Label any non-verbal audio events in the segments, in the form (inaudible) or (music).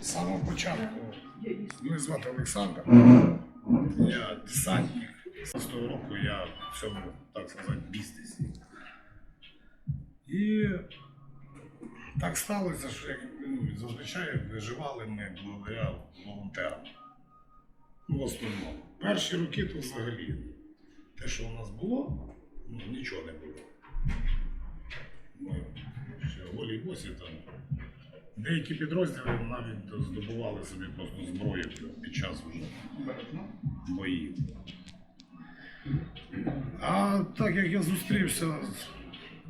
З самого початку мене звати Олександр. Я десантник. З того року я в цьому, так сказати, бізнесі. І так сталося, що як ну, зазвичай виживали ми благодаря волонтерам. Ну, в основному. Перші роки то взагалі те, що у нас було, ну, нічого не було. Ми ще голі босі там. Деякі підрозділи навіть здобували собі просто зброю під час вже боїв. А так як я зустрівся з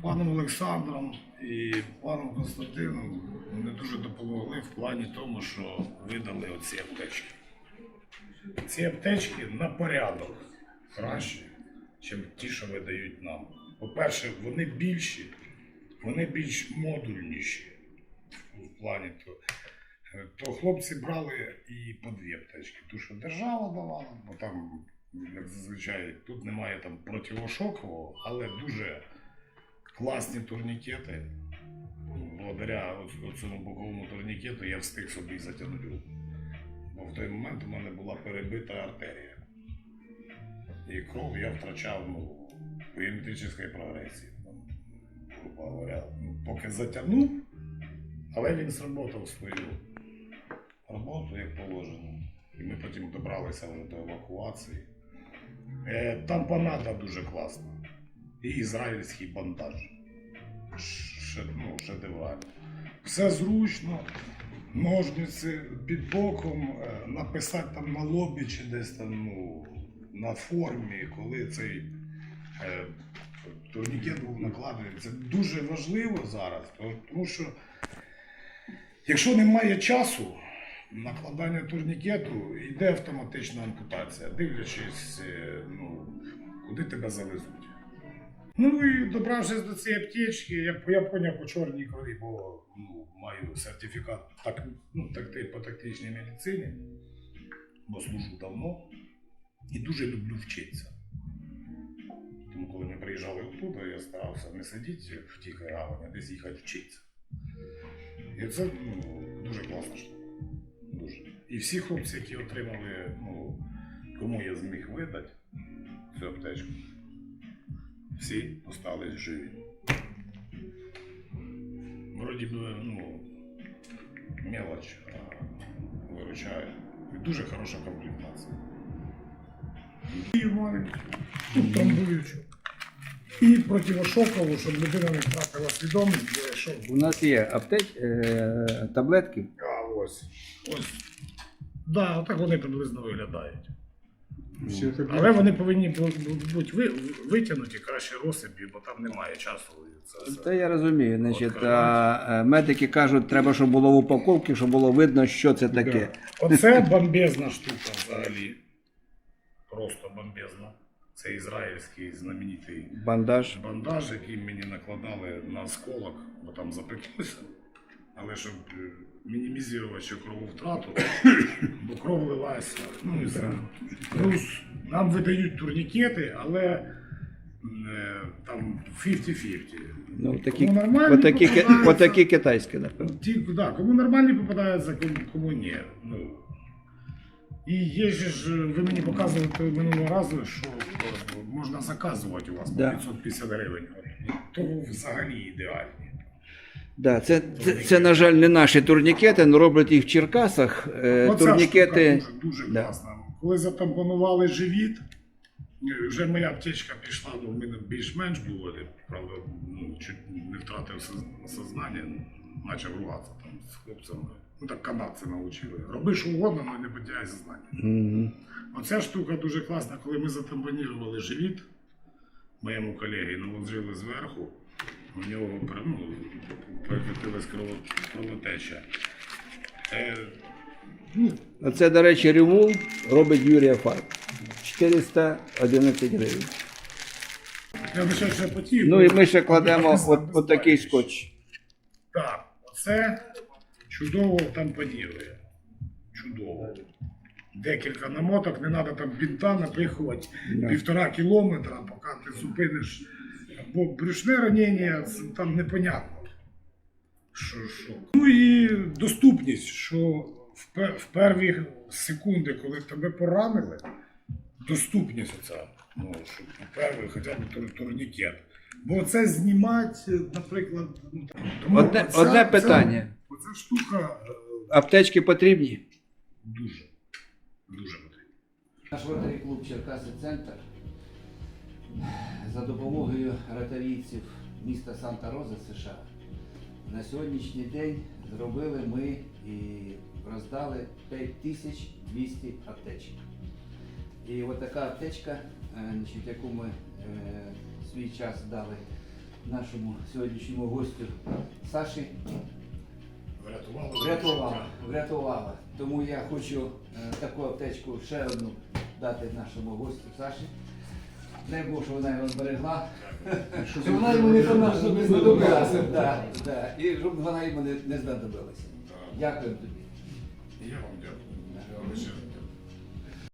паном Олександром і паном Константином, вони дуже допомогли в плані тому, що видали оці аптечки. Ці аптечки на порядок кращі, ніж ті, що видають нам. По-перше, вони більші, вони більш модульніші в плані то, то хлопці брали і по дві аптечки. Ту, що держава давала, бо там, як зазвичай, тут немає там противошокового, але дуже класні турнікети. Благодаря цьому боковому турнікету я встиг собі затягнути руку. Бо в той момент у мене була перебита артерія. І кров я втрачав ну, по геометричній прогресії. Грубо говоря, ну, поки затягнув, але він зробив свою роботу як положено. І ми потім добралися до евакуації. Е, там панада дуже класна. І ізраїльський бандаж. Ш- ну, шедевральний. Все зручно, ножниці під боком, е, написати там на лобі чи десь там ну, на формі, коли цей е, турнікет був накладений. Це дуже важливо зараз, тому що якщо немає часу, накладання турнікету йде автоматична ампутація, дивлячись, е, ну, куди тебе завезуть. Ну і добравшись до цієї аптечки, я, я поняв по чорній крові, бо ну, маю сертифікат так, ну, так, по тактичній медицині, бо служу давно і дуже люблю вчитися. Тому коли ми приїжджали оттуда, я старався не сидіти в тихій гавані, а десь їхати вчитися. І це ну, дуже штука. Дуже. І всі хлопці, які отримали, ну, кому я зміг видати цю аптечку, всі остались живі. Вроді би, ну, мелоч, а виручає. І дуже хороша комплектація. І мають трамбуючу. І противошокову, щоб людина не втратила свідомість, якщо У нас є аптеч, е, таблетки. А ось. Ось. Да, отак вони приблизно виглядають. Але вони повинні бу- бу- бути ви, витягнуті краще розсипі, бо там немає часу. Це, Та це. я розумію. Значить, а, е, медики кажуть, треба, щоб було в упаковці, щоб було видно, що це таке. Оце бомбезна штука взагалі. Просто бомбезна. Це ізраїльський знаменитий Бандаж. бандаж, який мені накладали на осколок, бо там запеклося. Але щоб е, мінімізувати ще крововтрату, (coughs) бо кров лилася. Ну, і. Плюс нам видають турнікети, але е, там 50-50. Ну, такі, Кому нормальні отакі, попадаються, отакі китайські, напевно. Ті, да, кому нормальні попадаються, кому, кому ні. Ну. І є ж, ви мені показували минулого разу, що е, можна заказувати у вас по Да. 550 гривень. То взагалі ідеальні. Да, це, це, це, на жаль, не наші турнікети, але роблять їх в Черкасах. Е, Оця турнікети. штука дуже, дуже Да. класна. Коли затампонували живіт, е, вже моя аптечка пішла, ну, в мене більш-менш було, я, правда, ну, чуть не втратив соз- сознання, почав ругатися там з хлопцями. Ну так канадці навчили. Роби що угодно, але не потеряй сознання. Мгм. Оця штука дуже класна, коли ми затампонували живіт моєму колеги, наложили зверху, у нього ну, крово- кровотеча. Е, ну, Оце, до речі, Ревул робить Юрія Фарб. 411 гривень. я лише ще потів. Ну і ми ще кладемо от, от такий скотч. Так, оце чудово тампонірує. Чудово. Декілька намоток, не треба там бінта напихувати півтора кілометра, поки ти зупиниш. Бо брюшне ранення це там непонятно. Що, що. Ну і доступність, що в, в перві секунди, коли тебе поранили, доступність оця, ну, щоб перший хоча б тур- турнікет. Бо це знімати, наприклад, ну, тому Одне, оця- одне ця- питання. Оця штука е, Аптечки потрібні? дуже, дуже потрібна. Наш ротарі клуб Черкаси Центр за допомогою ротарійців міста Санта-Роза США на сьогоднішній день зробили ми і роздали 5200 аптечок. І от така аптечка, е, яку ми е, свій час дали нашому сьогоднішньому гостю Саші, Врятувала. Врятувала, врятувала. Тому я хочу е, таку аптечку ще одну дати нашому гостю Саші. Дай Бог, щоб вона його зберегла. Щоб вона йому не знадобилася. Да, да. І щоб вона йому не- не знадобилася. Дякую тобі. Я вам дякую. Ми